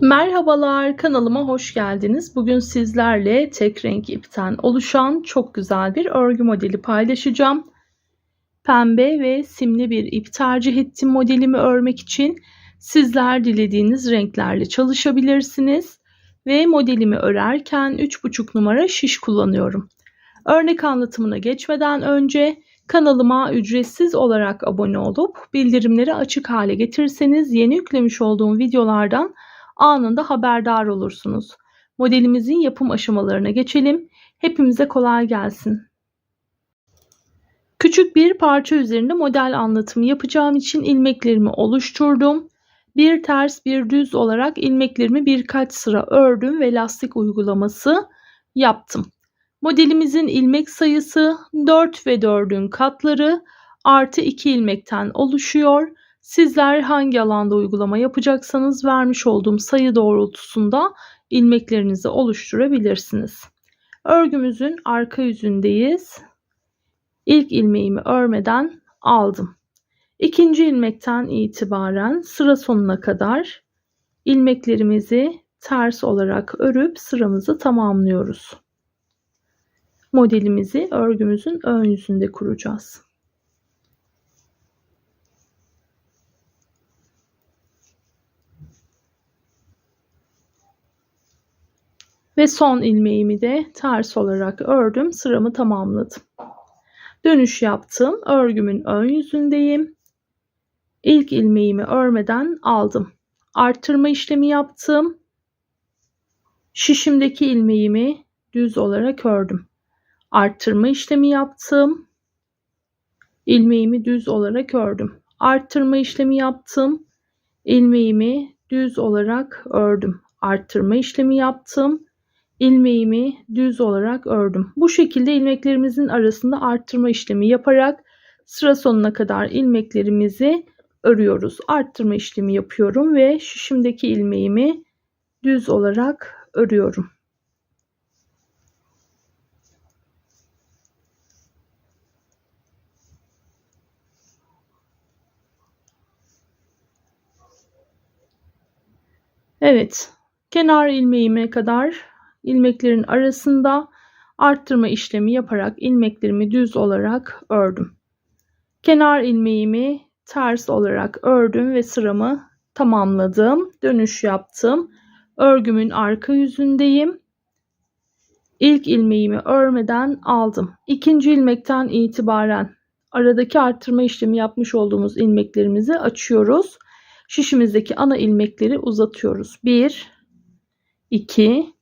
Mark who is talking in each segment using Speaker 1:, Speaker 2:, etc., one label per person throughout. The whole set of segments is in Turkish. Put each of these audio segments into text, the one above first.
Speaker 1: Merhabalar kanalıma hoş geldiniz. Bugün sizlerle tek renk ipten oluşan çok güzel bir örgü modeli paylaşacağım. Pembe ve simli bir ip tercih ettim modelimi örmek için. Sizler dilediğiniz renklerle çalışabilirsiniz. Ve modelimi örerken 3,5 numara şiş kullanıyorum. Örnek anlatımına geçmeden önce kanalıma ücretsiz olarak abone olup bildirimleri açık hale getirirseniz yeni yüklemiş olduğum videolardan anında haberdar olursunuz. Modelimizin yapım aşamalarına geçelim. Hepimize kolay gelsin. Küçük bir parça üzerinde model anlatımı yapacağım için ilmeklerimi oluşturdum. Bir ters bir düz olarak ilmeklerimi birkaç sıra ördüm ve lastik uygulaması yaptım. Modelimizin ilmek sayısı 4 ve 4'ün katları artı 2 ilmekten oluşuyor. Sizler hangi alanda uygulama yapacaksanız vermiş olduğum sayı doğrultusunda ilmeklerinizi oluşturabilirsiniz. Örgümüzün arka yüzündeyiz. İlk ilmeğimi örmeden aldım. İkinci ilmekten itibaren sıra sonuna kadar ilmeklerimizi ters olarak örüp sıramızı tamamlıyoruz. Modelimizi örgümüzün ön yüzünde kuracağız. Ve son ilmeğimi de ters olarak ördüm. Sıramı tamamladım. Dönüş yaptım. Örgümün ön yüzündeyim. İlk ilmeğimi örmeden aldım. Arttırma işlemi yaptım. Şişimdeki ilmeğimi düz olarak ördüm. Arttırma işlemi yaptım. İlmeğimi düz olarak ördüm. Arttırma işlemi yaptım. İlmeğimi düz olarak ördüm. Arttırma işlemi yaptım ilmeğimi düz olarak ördüm. Bu şekilde ilmeklerimizin arasında arttırma işlemi yaparak sıra sonuna kadar ilmeklerimizi örüyoruz. Arttırma işlemi yapıyorum ve şişimdeki ilmeğimi düz olarak örüyorum. Evet, kenar ilmeğime kadar ilmeklerin arasında arttırma işlemi yaparak ilmeklerimi düz olarak ördüm. Kenar ilmeğimi ters olarak ördüm ve sıramı tamamladım. Dönüş yaptım. Örgümün arka yüzündeyim. İlk ilmeğimi örmeden aldım. İkinci ilmekten itibaren aradaki arttırma işlemi yapmış olduğumuz ilmeklerimizi açıyoruz. Şişimizdeki ana ilmekleri uzatıyoruz. 1 2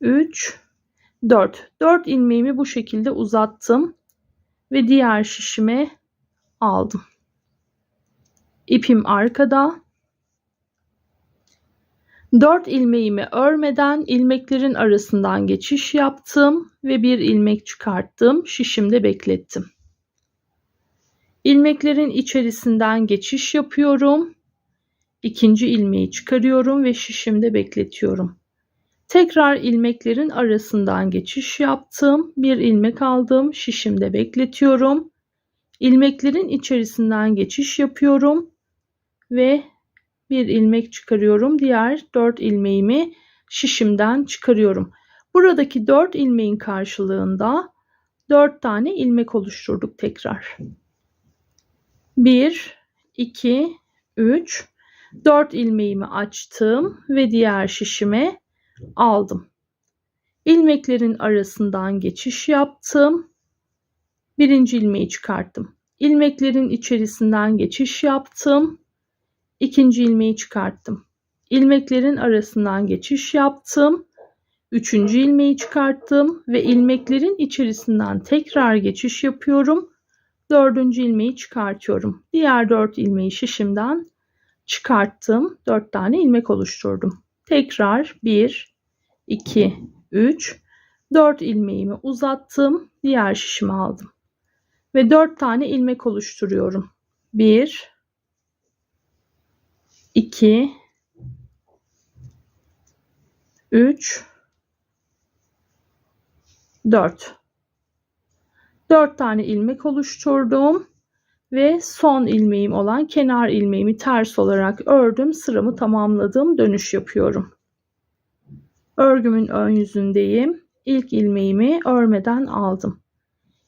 Speaker 1: 3 4 4 ilmeğimi bu şekilde uzattım ve diğer şişime aldım. İpim arkada. 4 ilmeğimi örmeden ilmeklerin arasından geçiş yaptım ve bir ilmek çıkarttım. Şişimde beklettim. İlmeklerin içerisinden geçiş yapıyorum. İkinci ilmeği çıkarıyorum ve şişimde bekletiyorum. Tekrar ilmeklerin arasından geçiş yaptım. Bir ilmek aldım. Şişimde bekletiyorum. İlmeklerin içerisinden geçiş yapıyorum ve bir ilmek çıkarıyorum. Diğer 4 ilmeğimi şişimden çıkarıyorum. Buradaki 4 ilmeğin karşılığında 4 tane ilmek oluşturduk tekrar. 1 2 3 4 ilmeğimi açtım ve diğer şişime aldım. İlmeklerin arasından geçiş yaptım. Birinci ilmeği çıkarttım. İlmeklerin içerisinden geçiş yaptım. İkinci ilmeği çıkarttım. İlmeklerin arasından geçiş yaptım. Üçüncü ilmeği çıkarttım ve ilmeklerin içerisinden tekrar geçiş yapıyorum. Dördüncü ilmeği çıkartıyorum. Diğer dört ilmeği şişimden çıkarttım. Dört tane ilmek oluşturdum. Tekrar 1, 2, 3, 4 ilmeğimi uzattım. Diğer şişimi aldım. Ve 4 tane ilmek oluşturuyorum. 1, 2, 3, 4. 4 tane ilmek oluşturdum ve son ilmeğim olan kenar ilmeğimi ters olarak ördüm. Sıramı tamamladım. Dönüş yapıyorum. Örgümün ön yüzündeyim. İlk ilmeğimi örmeden aldım.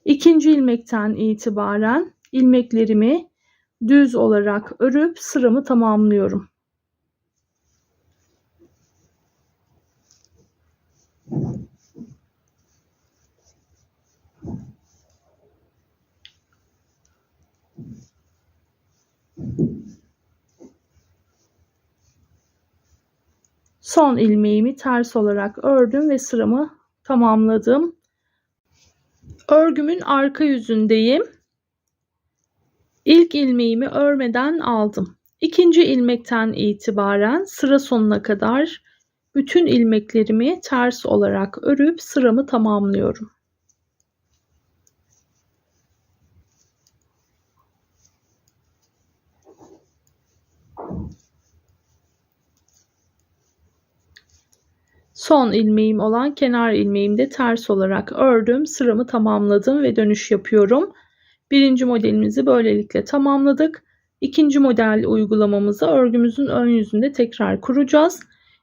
Speaker 1: İkinci ilmekten itibaren ilmeklerimi düz olarak örüp sıramı tamamlıyorum. Son ilmeğimi ters olarak ördüm ve sıramı tamamladım. Örgümün arka yüzündeyim. İlk ilmeğimi örmeden aldım. İkinci ilmekten itibaren sıra sonuna kadar bütün ilmeklerimi ters olarak örüp sıramı tamamlıyorum. Son ilmeğim olan kenar ilmeğimi de ters olarak ördüm. Sıramı tamamladım ve dönüş yapıyorum. Birinci modelimizi böylelikle tamamladık. İkinci model uygulamamızı örgümüzün ön yüzünde tekrar kuracağız.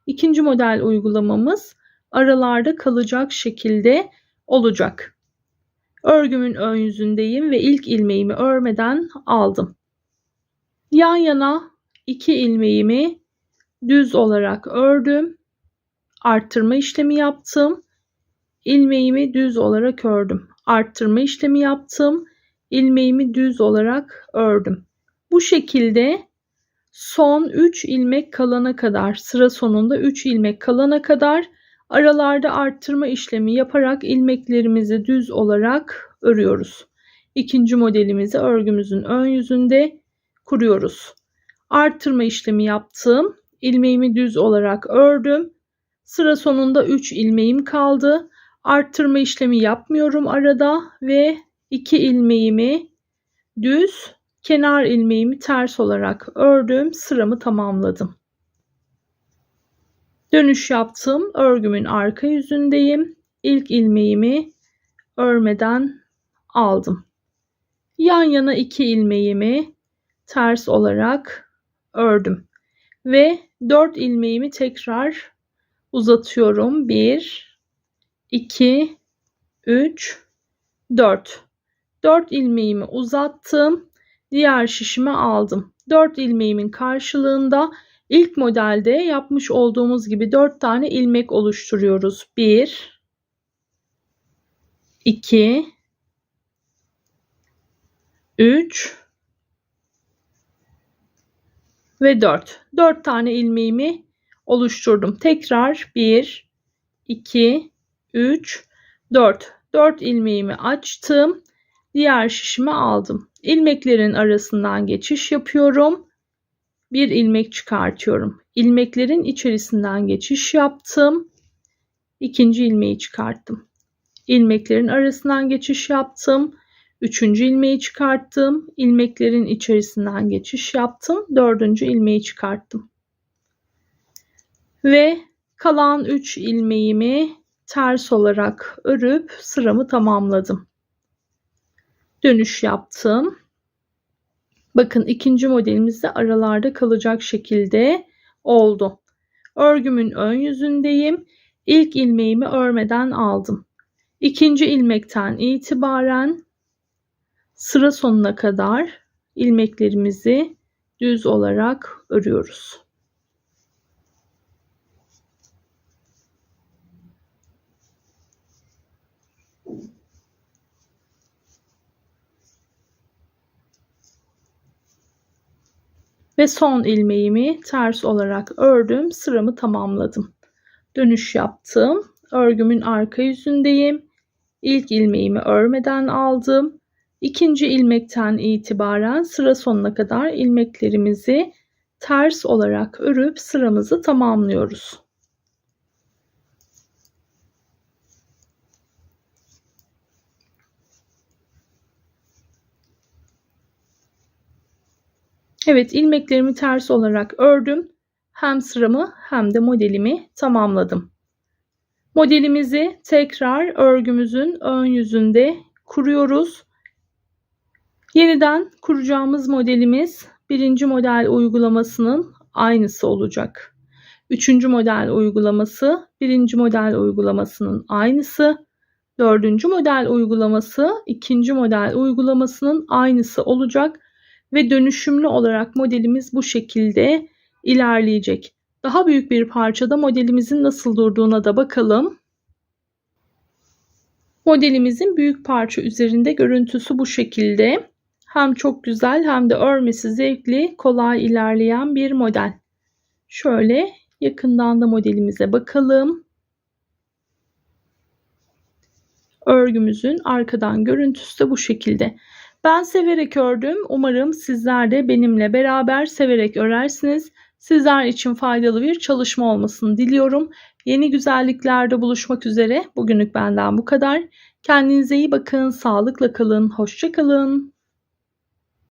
Speaker 1: İkinci model uygulamamız aralarda kalacak şekilde olacak. Örgümün ön yüzündeyim ve ilk ilmeğimi örmeden aldım. Yan yana iki ilmeğimi düz olarak ördüm arttırma işlemi yaptım. ilmeğimi düz olarak ördüm. Arttırma işlemi yaptım. ilmeğimi düz olarak ördüm. Bu şekilde son 3 ilmek kalana kadar sıra sonunda 3 ilmek kalana kadar aralarda arttırma işlemi yaparak ilmeklerimizi düz olarak örüyoruz. İkinci modelimizi örgümüzün ön yüzünde kuruyoruz. Arttırma işlemi yaptım. ilmeğimi düz olarak ördüm. Sıra sonunda 3 ilmeğim kaldı. Arttırma işlemi yapmıyorum arada ve 2 ilmeğimi düz, kenar ilmeğimi ters olarak ördüm. Sıramı tamamladım. Dönüş yaptım. Örgümün arka yüzündeyim. İlk ilmeğimi örmeden aldım. Yan yana 2 ilmeğimi ters olarak ördüm ve 4 ilmeğimi tekrar uzatıyorum. 1 2 3 4 4 ilmeğimi uzattım. Diğer şişime aldım. 4 ilmeğimin karşılığında ilk modelde yapmış olduğumuz gibi 4 tane ilmek oluşturuyoruz. 1 2 3 ve 4. 4 tane ilmeğimi oluşturdum. Tekrar 1, 2, 3, 4. 4 ilmeğimi açtım. Diğer şişimi aldım. İlmeklerin arasından geçiş yapıyorum. Bir ilmek çıkartıyorum. İlmeklerin içerisinden geçiş yaptım. İkinci ilmeği çıkarttım. İlmeklerin arasından geçiş yaptım. Üçüncü ilmeği çıkarttım. İlmeklerin içerisinden geçiş yaptım. Dördüncü ilmeği çıkarttım ve kalan 3 ilmeğimi ters olarak örüp sıramı tamamladım. Dönüş yaptım. Bakın ikinci modelimizde aralarda kalacak şekilde oldu. Örgümün ön yüzündeyim. İlk ilmeğimi örmeden aldım. İkinci ilmekten itibaren sıra sonuna kadar ilmeklerimizi düz olarak örüyoruz. Ve son ilmeğimi ters olarak ördüm. Sıramı tamamladım. Dönüş yaptım. Örgümün arka yüzündeyim. İlk ilmeğimi örmeden aldım. İkinci ilmekten itibaren sıra sonuna kadar ilmeklerimizi ters olarak örüp sıramızı tamamlıyoruz. Evet ilmeklerimi ters olarak ördüm. Hem sıramı hem de modelimi tamamladım. Modelimizi tekrar örgümüzün ön yüzünde kuruyoruz. Yeniden kuracağımız modelimiz birinci model uygulamasının aynısı olacak. Üçüncü model uygulaması birinci model uygulamasının aynısı. Dördüncü model uygulaması ikinci model uygulamasının aynısı olacak ve dönüşümlü olarak modelimiz bu şekilde ilerleyecek. Daha büyük bir parçada modelimizin nasıl durduğuna da bakalım. Modelimizin büyük parça üzerinde görüntüsü bu şekilde. Hem çok güzel hem de örmesi zevkli, kolay ilerleyen bir model. Şöyle yakından da modelimize bakalım. Örgümüzün arkadan görüntüsü de bu şekilde. Ben severek ördüm. Umarım sizler de benimle beraber severek örersiniz. Sizler için faydalı bir çalışma olmasını diliyorum. Yeni güzelliklerde buluşmak üzere. Bugünlük benden bu kadar. Kendinize iyi bakın, sağlıkla kalın, hoşça kalın.